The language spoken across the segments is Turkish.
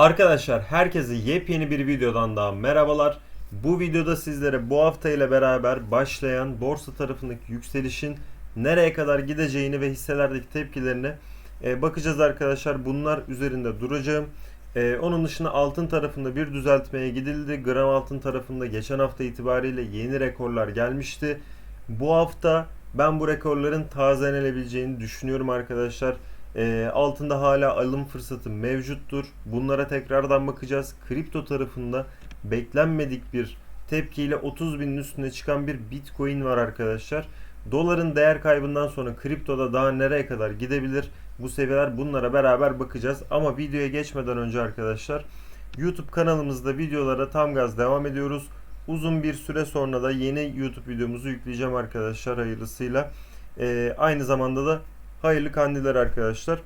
Arkadaşlar herkese yepyeni bir videodan daha merhabalar. Bu videoda sizlere bu hafta ile beraber başlayan borsa tarafındaki yükselişin nereye kadar gideceğini ve hisselerdeki tepkilerine e, bakacağız arkadaşlar. Bunlar üzerinde duracağım. E, onun dışında altın tarafında bir düzeltmeye gidildi. Gram altın tarafında geçen hafta itibariyle yeni rekorlar gelmişti. Bu hafta ben bu rekorların tazelenebileceğini düşünüyorum arkadaşlar. E, altında hala alım fırsatı mevcuttur. Bunlara tekrardan bakacağız. Kripto tarafında beklenmedik bir tepkiyle 30 binin üstüne çıkan bir bitcoin var arkadaşlar. Doların değer kaybından sonra kriptoda daha nereye kadar gidebilir? Bu seviyeler bunlara beraber bakacağız. Ama videoya geçmeden önce arkadaşlar YouTube kanalımızda videolara tam gaz devam ediyoruz. Uzun bir süre sonra da yeni YouTube videomuzu yükleyeceğim arkadaşlar hayırlısıyla. Ee, aynı zamanda da hayırlı kandiller arkadaşlar.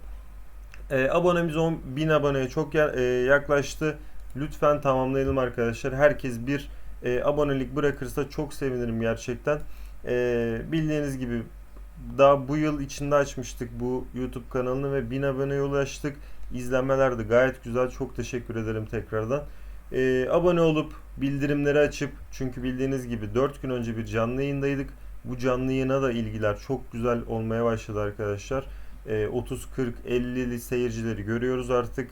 Ee, abonemiz 10 bin aboneye çok ya- e, yaklaştı. Lütfen tamamlayalım arkadaşlar. Herkes bir e, abonelik bırakırsa çok sevinirim gerçekten. E, bildiğiniz gibi daha bu yıl içinde açmıştık bu YouTube kanalını ve 1000 aboneye ulaştık. İzlenmeler de gayet güzel. Çok teşekkür ederim tekrardan. E, abone olup bildirimleri açıp çünkü bildiğiniz gibi 4 gün önce bir canlı yayındaydık. Bu canlı yayına da ilgiler çok güzel olmaya başladı arkadaşlar. E, 30, 40, 50'li seyircileri görüyoruz artık.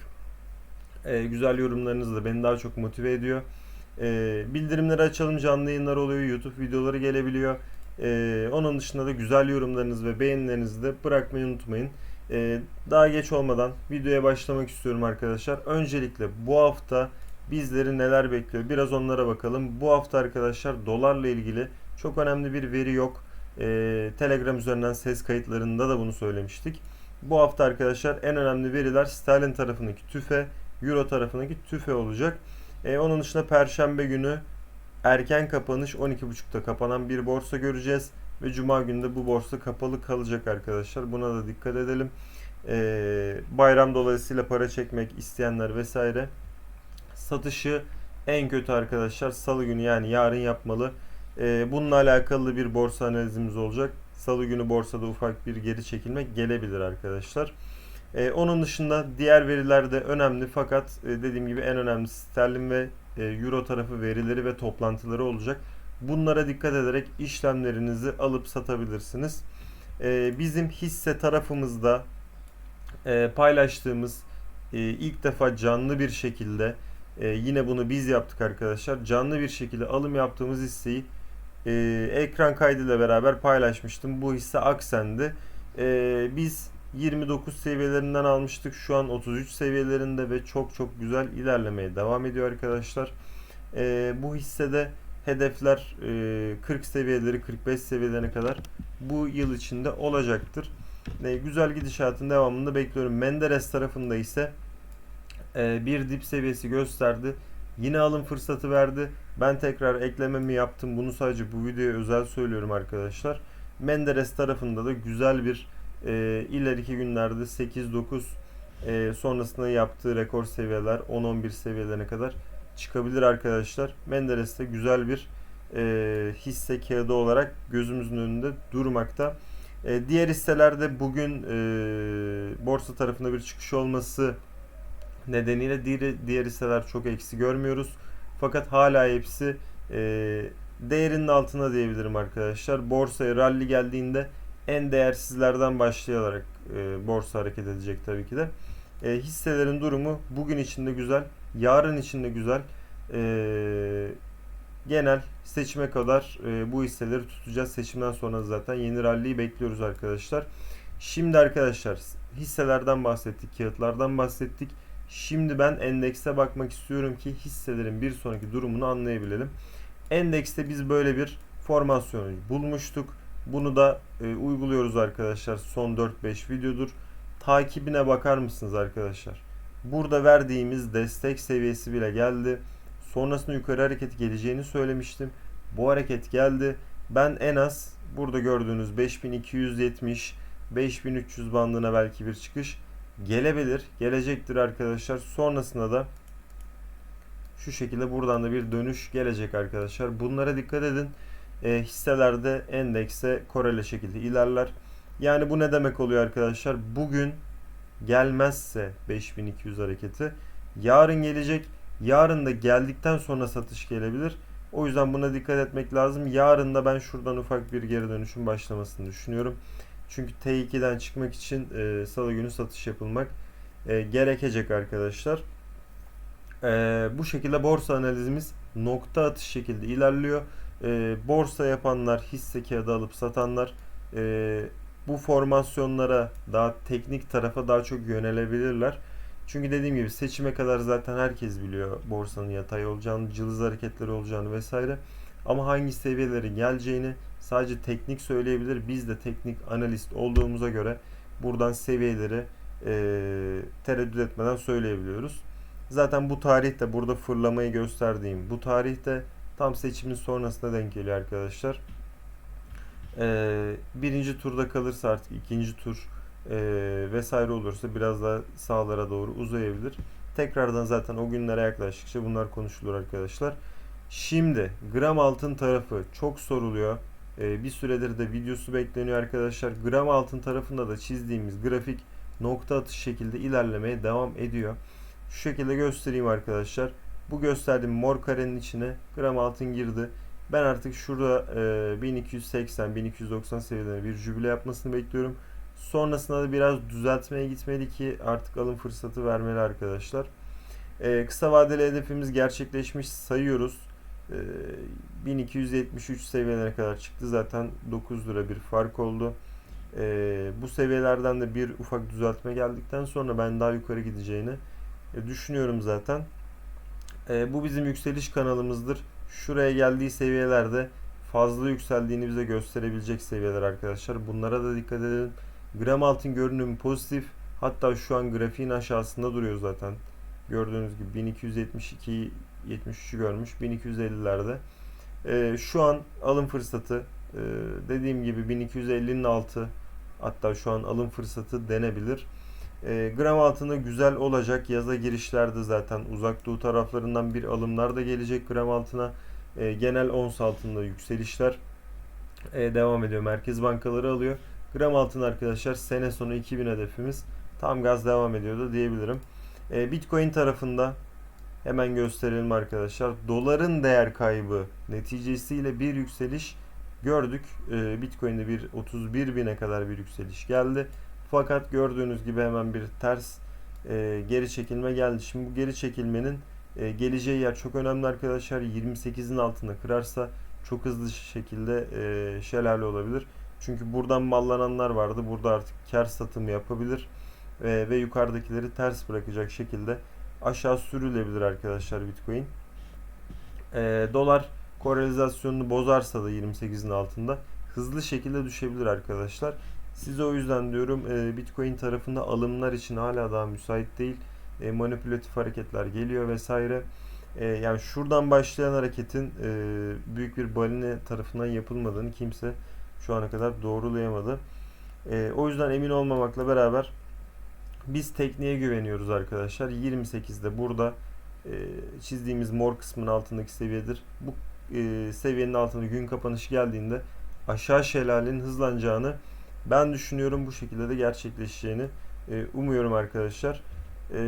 E, güzel yorumlarınız da beni daha çok motive ediyor. E, bildirimleri açalım canlı yayınlar oluyor. YouTube videoları gelebiliyor. E, onun dışında da güzel yorumlarınız ve beğenilerinizi de bırakmayı unutmayın. E, daha geç olmadan videoya başlamak istiyorum arkadaşlar. Öncelikle bu hafta bizleri neler bekliyor? Biraz onlara bakalım. Bu hafta arkadaşlar dolarla ilgili çok önemli bir veri yok. E, Telegram üzerinden ses kayıtlarında da bunu söylemiştik. Bu hafta arkadaşlar en önemli veriler sterlin tarafındaki tüfe, euro tarafındaki tüfe olacak. E, onun dışında perşembe günü erken kapanış 12.30'da kapanan bir borsa göreceğiz. Ve cuma günü de bu borsa kapalı kalacak arkadaşlar. Buna da dikkat edelim. E, bayram dolayısıyla para çekmek isteyenler vesaire satışı en kötü arkadaşlar salı günü yani yarın yapmalı. E, bununla alakalı bir borsa analizimiz olacak. Salı günü borsada ufak bir geri çekilme gelebilir arkadaşlar. E, onun dışında diğer veriler de önemli fakat e, dediğim gibi en önemlisi sterlin ve e, euro tarafı verileri ve toplantıları olacak. Bunlara dikkat ederek işlemlerinizi alıp satabilirsiniz. E, bizim hisse tarafımızda e, paylaştığımız ilk defa canlı bir şekilde yine bunu biz yaptık arkadaşlar. Canlı bir şekilde alım yaptığımız hisseyi e, ekran kaydıyla beraber paylaşmıştım. Bu hisse Aksen'di. E, biz 29 seviyelerinden almıştık. Şu an 33 seviyelerinde ve çok çok güzel ilerlemeye devam ediyor arkadaşlar. E, bu hissede hedefler e, 40 seviyeleri 45 seviyelerine kadar bu yıl içinde olacaktır. E, güzel gidişatın devamını bekliyorum. Menderes tarafında ise e, bir dip seviyesi gösterdi. Yine alım fırsatı verdi. Ben tekrar eklememi yaptım. Bunu sadece bu videoya özel söylüyorum arkadaşlar. Menderes tarafında da güzel bir e, ileriki günlerde 8-9 e, sonrasında yaptığı rekor seviyeler 10-11 seviyelerine kadar çıkabilir arkadaşlar. Menderes'te güzel bir e, hisse kağıdı olarak gözümüzün önünde durmakta. E, diğer hisselerde bugün e, borsa tarafında bir çıkış olması nedeniyle diğer, diğer hisseler çok eksi görmüyoruz. Fakat hala hepsi e, değerinin altında diyebilirim arkadaşlar. Borsaya rally geldiğinde en değersizlerden başlayarak e, borsa hareket edecek tabii ki de. E, hisselerin durumu bugün içinde güzel, yarın içinde güzel. E, genel seçime kadar e, bu hisseleri tutacağız. Seçimden sonra zaten yeni rally'yi bekliyoruz arkadaşlar. Şimdi arkadaşlar hisselerden bahsettik, kağıtlardan bahsettik. Şimdi ben endekse bakmak istiyorum ki hisselerin bir sonraki durumunu anlayabilelim. Endekste biz böyle bir formasyonu bulmuştuk. Bunu da e, uyguluyoruz arkadaşlar. Son 4-5 videodur. Takibine bakar mısınız arkadaşlar? Burada verdiğimiz destek seviyesi bile geldi. Sonrasında yukarı hareket geleceğini söylemiştim. Bu hareket geldi. Ben en az burada gördüğünüz 5270 5300 bandına belki bir çıkış gelebilir. Gelecektir arkadaşlar. Sonrasında da şu şekilde buradan da bir dönüş gelecek arkadaşlar. Bunlara dikkat edin. E, hisselerde endekse korele şekilde ilerler. Yani bu ne demek oluyor arkadaşlar? Bugün gelmezse 5200 hareketi yarın gelecek. Yarın da geldikten sonra satış gelebilir. O yüzden buna dikkat etmek lazım. Yarın da ben şuradan ufak bir geri dönüşüm başlamasını düşünüyorum. Çünkü T2'den çıkmak için e, salı günü satış yapılmak e, gerekecek arkadaşlar. E, bu şekilde borsa analizimiz nokta atış şekilde ilerliyor. E, borsa yapanlar, hisse kağıdı alıp satanlar e, bu formasyonlara daha teknik tarafa daha çok yönelebilirler. Çünkü dediğim gibi seçime kadar zaten herkes biliyor borsanın yatay olacağını, cılız hareketleri olacağını vesaire. Ama hangi seviyelerin geleceğini sadece teknik söyleyebilir. Biz de teknik analist olduğumuza göre buradan seviyeleri e, tereddüt etmeden söyleyebiliyoruz. Zaten bu tarihte burada fırlamayı gösterdiğim bu tarihte tam seçimin sonrasına denk geliyor arkadaşlar. E, birinci turda kalırsa artık ikinci tur e, vesaire olursa biraz daha sağlara doğru uzayabilir. Tekrardan zaten o günlere yaklaştıkça bunlar konuşulur arkadaşlar. Şimdi gram altın tarafı çok soruluyor. E, bir süredir de videosu bekleniyor arkadaşlar. Gram altın tarafında da çizdiğimiz grafik nokta atış şekilde ilerlemeye devam ediyor. Şu şekilde göstereyim arkadaşlar. Bu gösterdiğim mor karenin içine gram altın girdi. Ben artık şurada e, 1280-1290 seviyelerine bir jübile yapmasını bekliyorum. Sonrasında da biraz düzeltmeye gitmeli ki artık alım fırsatı vermeli arkadaşlar. E, kısa vadeli hedefimiz gerçekleşmiş sayıyoruz. E, 1273 seviyelerine kadar çıktı zaten 9 lira bir fark oldu. E, bu seviyelerden de bir ufak düzeltme geldikten sonra ben daha yukarı gideceğini e, düşünüyorum zaten. E, bu bizim yükseliş kanalımızdır. Şuraya geldiği seviyelerde fazla yükseldiğini bize gösterebilecek seviyeler arkadaşlar. Bunlara da dikkat edelim. Gram altın görünümü pozitif. Hatta şu an grafiğin aşağısında duruyor zaten. Gördüğünüz gibi 1272 73'ü görmüş. 1250'lerde. Ee, şu an alım fırsatı ee, dediğim gibi 1250'nin altı hatta şu an alım fırsatı denebilir. Ee, gram altında güzel olacak. Yaza girişlerde zaten uzak doğu taraflarından bir alımlar da gelecek gram altına. Ee, genel ons altında yükselişler ee, devam ediyor. Merkez bankaları alıyor. Gram altın arkadaşlar sene sonu 2000 hedefimiz. Tam gaz devam ediyor da diyebilirim. E, Bitcoin tarafında hemen gösterelim arkadaşlar. Doların değer kaybı neticesiyle bir yükseliş gördük. E, Bitcoin'de bir 31 bine kadar bir yükseliş geldi. Fakat gördüğünüz gibi hemen bir ters e, geri çekilme geldi. Şimdi bu geri çekilmenin e, geleceği yer çok önemli arkadaşlar. 28'in altında kırarsa çok hızlı şekilde e, şelale olabilir. Çünkü buradan mallananlar vardı. Burada artık kar satımı yapabilir. Ve yukarıdakileri ters bırakacak şekilde aşağı sürülebilir arkadaşlar Bitcoin. E, dolar korelizasyonunu bozarsa da 28'in altında hızlı şekilde düşebilir arkadaşlar. Size o yüzden diyorum e, Bitcoin tarafında alımlar için hala daha müsait değil. E, manipülatif hareketler geliyor vesaire. E, yani şuradan başlayan hareketin e, büyük bir baline tarafından yapılmadığını kimse şu ana kadar doğrulayamadı. E, o yüzden emin olmamakla beraber biz tekniğe güveniyoruz arkadaşlar. 28'de burada e, çizdiğimiz mor kısmın altındaki seviyedir. Bu e, seviyenin altında gün kapanışı geldiğinde aşağı şelalenin hızlanacağını ben düşünüyorum. Bu şekilde de gerçekleşeceğini e, umuyorum arkadaşlar. E,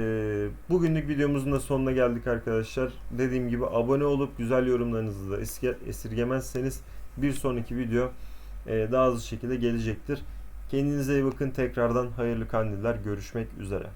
bugünlük videomuzun da sonuna geldik arkadaşlar. Dediğim gibi abone olup güzel yorumlarınızı da esirgemezseniz bir sonraki video e, daha hızlı şekilde gelecektir. Kendinize iyi bakın. Tekrardan hayırlı kandiller. Görüşmek üzere.